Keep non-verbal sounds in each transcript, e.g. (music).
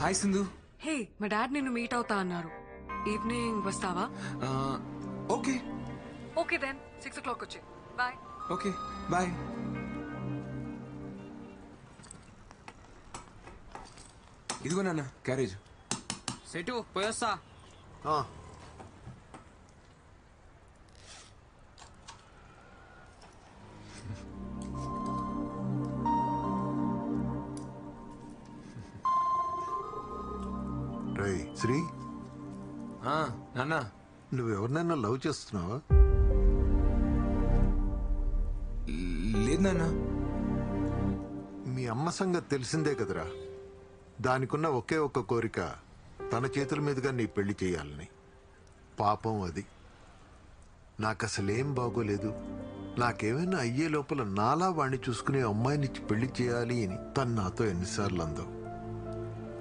Hi Sindhu. హే మా dad నిన్ను meet అవుతా అన్నారు. ఈవినింగ్ వస్తావా? Okay. Okay then six o'clock వచ్చి. బాయ్ ఓకే బాయ్ ఇదిగో నాన్న క్యారేజ్. సెటు పోయొస్తా. నాన్న. నువ్వెవరినైనా లవ్ చేస్తున్నావా? లేదు నాన్న. మీ అమ్మ సంగతి తెలిసిందే కదరా. దానికున్న ఒకే ఒక్క కోరిక తన చేతుల మీదుగా నీ పెళ్ళి చేయాలని. పాపం అది. నాకు అసలేం బాగోలేదు. నాకేమైనా అయ్యే లోపల నాలా వాణ్ణి చూసుకునే అమ్మాయినిచ్చి పెళ్ళి చేయాలి అని తను నాతో ఎన్నిసార్లు అందో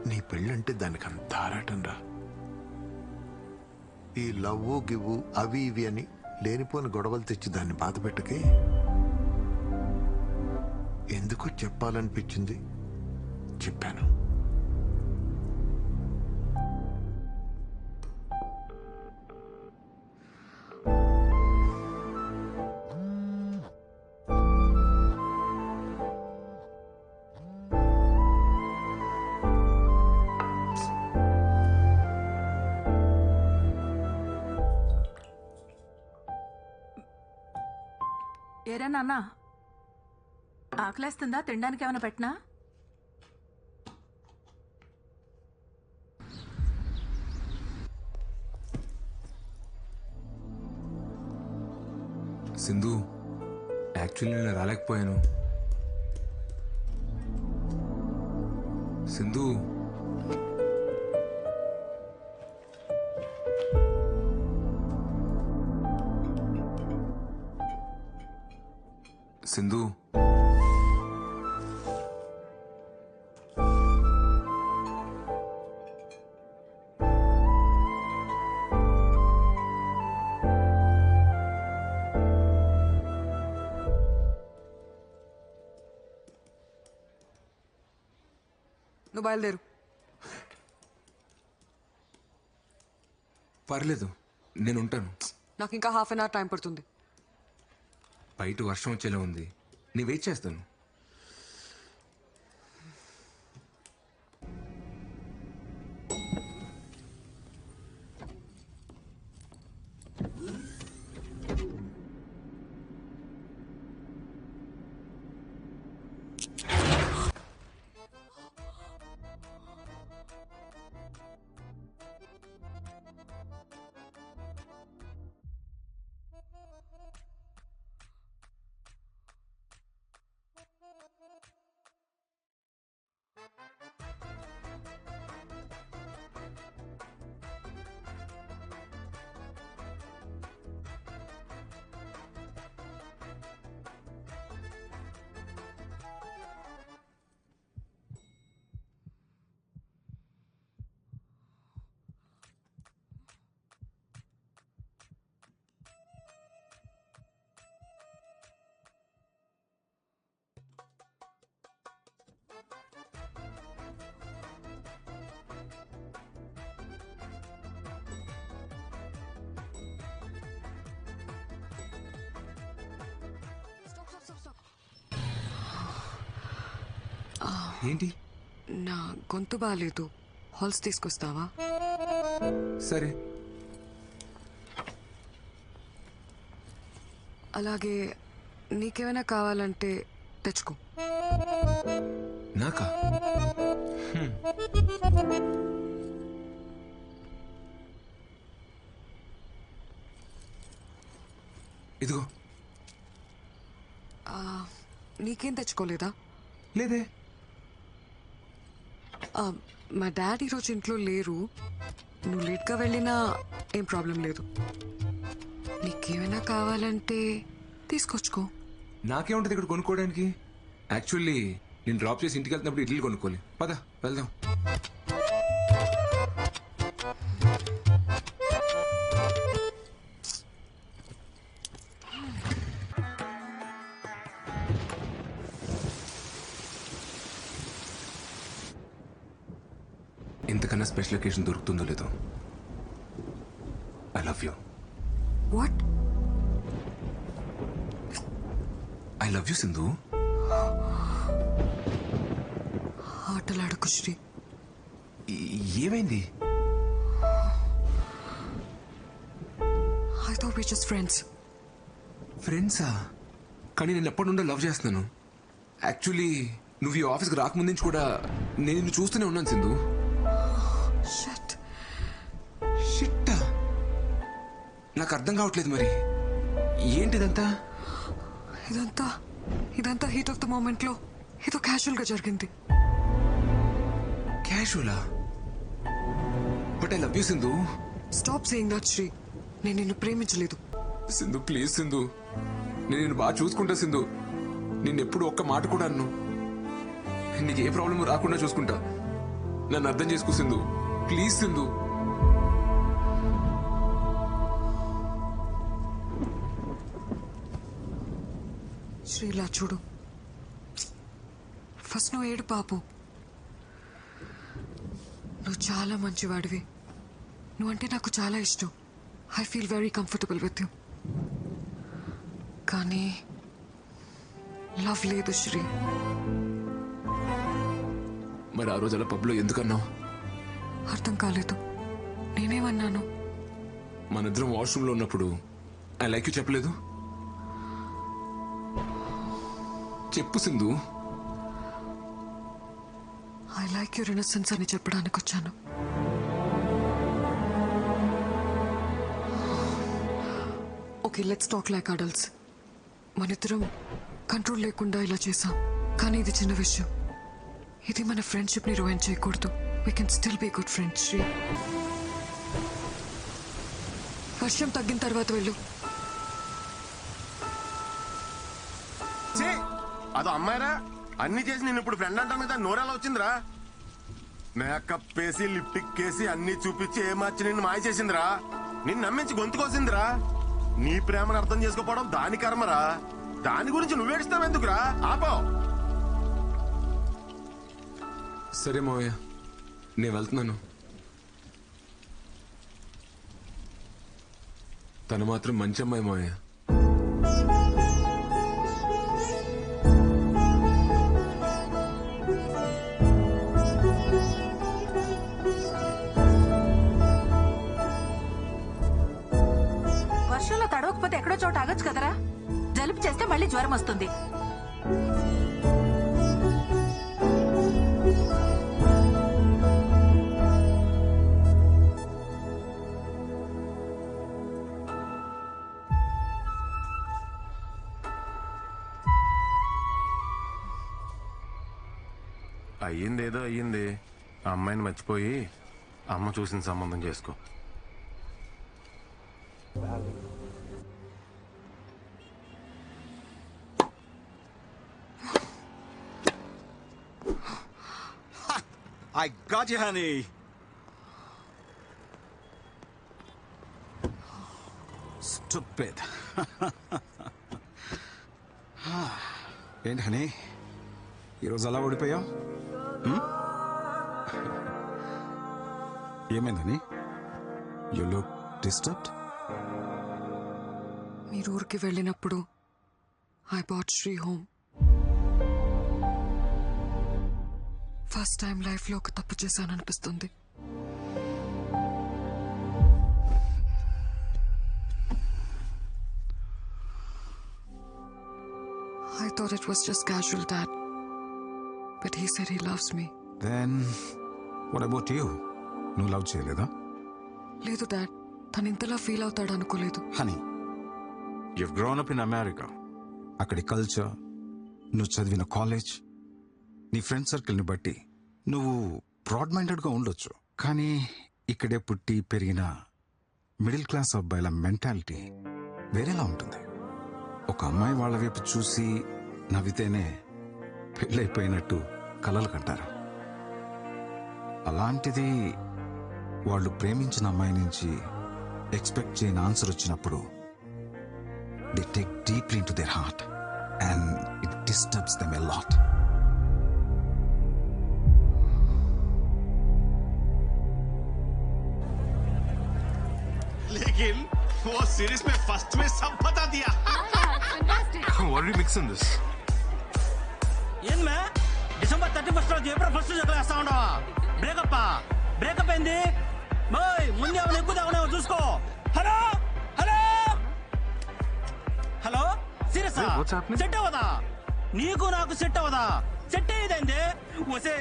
నీ పెళ్ళంటే దానికి అంత ఆరాటం రా ఈ లవ్వు గివ్వు అవి ఇవి అని లేనిపోని గొడవలు తెచ్చి దాన్ని బాధ పెట్టకే ఎందుకో చెప్పాలనిపించింది. చెప్పాను. ఏరా నాన్న? ఆకలేస్తుందా? తినడానికి ఏమైనా పెట్టినా? సింధు యాక్చువల్లీ నేను రాలేకపోయాను. సింధు. సింధు. నువ్వు బయలుదేరు. పర్లేదు నేను ఉంటాను. నాకు ఇంకా హాఫ్ అన్ అవర్ టైం పడుతుంది. బయట వర్షం వచ్చేలా ఉంది. నీ వెయిట్ చేస్తాను. ఏంటి? నా గొంతు బాగాలేదు హాల్స్ తీసుకొస్తావా? సరే. అలాగే నీకేమైనా కావాలంటే తెచ్చుకో. నాకా. ఇదిగో. నీకేం తెచ్చుకోలేదా? లేదే. మా డాడీ ఈరోజు ఇంట్లో లేరు. నువ్వు లేట్గా వెళ్ళినా ఏం ప్రాబ్లం లేదు. నీకేమైనా కావాలంటే తీసుకొచ్చుకో. నాకేముంటది ఇక్కడ కొనుక్కోవడానికి. యాక్చువల్లీ నేను డ్రాప్ చేసి ఇంటికి వెళ్తున్నప్పుడు ఇడ్లీ కొనుక్కోవాలి. పద వెళ్దాం. స్పెషల్ ఒకేషన్ దొరుకుతుందో లేదో. I love you. What? I love you Sindhu. ఆటలాడకు Sri. ఏమైంది? I thought we just friends ఫ్రెండ్సా? కానీ నేను ఎప్పటి నుండో లవ్ చేస్తున్నాను. యాక్చువల్లీ నువ్వు ఈ ఆఫీస్కి రాకముందు నుంచి కూడా నేను నిన్ను చూస్తూనే ఉన్నాను సింధు. షట్ షిట్టా నాకు అర్థం కావట్లేదు మరి. ఏంటిదంతా? ఇదంతా ఇదంతా హీట్ ఆఫ్ ద మూమెంట్లో ఏదో క్యాజువల్గా జరిగింది. క్యాషువలా but I love you Sindhu stop saying that Sri నేను నిన్ను ప్రేమించలేదు. సింధు ప్లీజ్ సింధు నేను నిన్ను బాగా చూసుకుంటా సింధు నిన్ను ఎప్పుడు ఒక్క మాట కూడా అన్ను. నీకు ఏ ప్రాబ్లం రాకుండా చూసుకుంటా. నన్ను అర్థం చేసుకో సింధు ప్లీజ్ సింధు. శ్రీలా చూడు. ఫస్ట్ నువ్వు ఏడు పాపు నువ్వు చాలా మంచివాడివి. నువ్వంటే నాకు చాలా ఇష్టం. I feel very comfortable with you కానీ లవ్ లేదు శ్రీ. మరి ఆ రోజు అలా పబ్లో ఎందుకన్నావు? అర్థం కాలేదు. నేనేమన్నాను? మన ఇద్దరం వాష్రూమ్లో ఉన్నప్పుడు ఐ లైక్ యూ చెప్పలేదు? చెప్పు Sindhu. I like your innocence అని చెప్పడానికి వచ్చాను okay let's talk like adults. మనిద్దరం కంట్రోల్ లేకుండా ఇలా చేసాం కానీ ఇది చిన్న విషయం. ఇది మన ఫ్రెండ్షిప్ని రూయిన్ చేయకూడదు. We can still be good friends Sri వర్షం తగ్గిన తర్వాత వెళ్ళు. ఛీ! అదో అమ్మాయిరా? అన్ని చేసి నేను ఇప్పుడు ఫ్రెండ్ అంటాను కదా నోరెలా వచ్చిందిరా? మేకప్ వేసి లిప్టిక్ వేసి అన్ని చూపించి ఏ మార్చి నిన్ను మాయ చేసిందిరా? నిన్ను నమ్మించి గొంతుకోసిందిరా నీ ప్రేమను అర్థం చేసుకోపోవడం దాని కర్మరా? దాని గురించి నువ్వేడుస్తావు ఎందుకురా? ఆపో! సరే మావయ్య. నేను వెళ్తున్నాను. తను మాత్రం మంచి అమ్మాయి మావయ్య. వర్షంలో తడవకపోతే ఎక్కడో చోట ఆగొచ్చు కదరా? జలుబు చేస్తే మళ్ళీ జ్వరం వస్తుంది. అయ్యింది ఏదో అయ్యింది. ఆ అమ్మాయిని మర్చిపోయి అమ్మ చూసిన సంబంధం చేసుకో. I got you, honey. Stupid. (laughs) Ah. ఏంటి హనీ ఈరోజు అలా ఓడిపోయావు? ఏమైందని యు లుక్ డిస్టర్బ్డ్ మీరు ఊరికి వెళ్ళినప్పుడు I bought Sri home first time లైఫ్లో ఒక తప్పు చేశాననిపిస్తుంది. I thought it was just casual, Dad. But he said he loves me. Then what about you నువ్వు లవ్ చేయలేదా? లేదు డాడ్. తను ఇంతలా ఫీల్ అవుతాడు అనుకోలేదు. Honey you've grown up in America అక్కడి కల్చర్ నువ్వు చదివిన కాలేజ్ నీ ఫ్రెండ్ సర్కిల్ని బట్టి నువ్వు బ్రాడ్ మైండెడ్గా ఉండొచ్చు. కానీ ఇక్కడే పుట్టి పెరిగిన మిడిల్ క్లాస్ అబ్బాయిల మెంటాలిటీ వేరేలా ఉంటుంది. ఒక అమ్మాయి వాళ్ళ వైపు చూసి నవ్వితేనే పెళ్ళైపోయినట్టు కలలు కంటారు. అలాంటిది వాళ్ళు ప్రేమించిన అమ్మాయి నుంచి ఎక్స్పెక్ట్ చేయని ఆన్సర్ వచ్చినప్పుడు the take deep in to their heart and it disturbs them a lot. लेकिन वो सीरीज में फर्स्ट में सब बता दिया What are you? ఏం మే? డిసెంబర్ థర్టీ ఫస్ట్ రోజు ఏప్రిల్ ఫస్ట్ చదివేస్తా ఉండవా బ్రేకప్ బ్రేకప్ అయింది బాయ్ ముందు ఏమైనా ఎక్కువ తాగునేవో చూసుకో. Hello hello hello serious? Set అవ్వదా? నీకు నాకు సెట్ అవ్వదా? సెట్ అయ్యేదండి వసే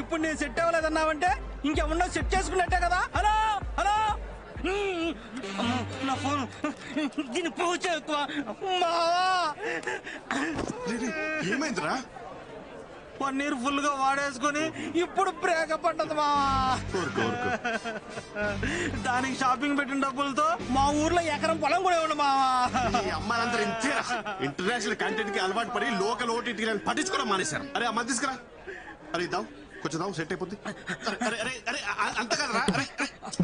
ఇప్పుడు నేను సెట్ అవ్వలేదన్నావంటే ఇంకేమన్నా సెట్ చేసుకున్నట్టే కదా? హలో హలో నా ఫోన్. దీని పూజ ఎక్కువ. మావా. ఏమైందిరా? పన్నీర్ ఫుల్గా వాడేసుకుని ఇప్పుడు బ్రేకప్ అంటది మా దానికి షాపింగ్ పెట్టిన డబ్బులతో మా ఊర్లో ఎకరం పొలం కూడా ఉండు మావా. అమ్మాయిలందరూ ఇంటర్నేషనల్ కంటెంట్కి అలవాటు పడి లోకల్ ఓటీటీ పట్టించుకోవడం మానేశారు. అరే అమ్మ తీసుకురా. అరే ఇద్దాం. కొంచెం దాం సెట్ అయిపోద్ది. అరే అరే అరే అంత కదరా. అరే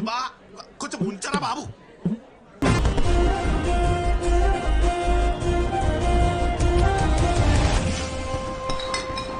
బా కొంచెం ఉంచరా బాబు.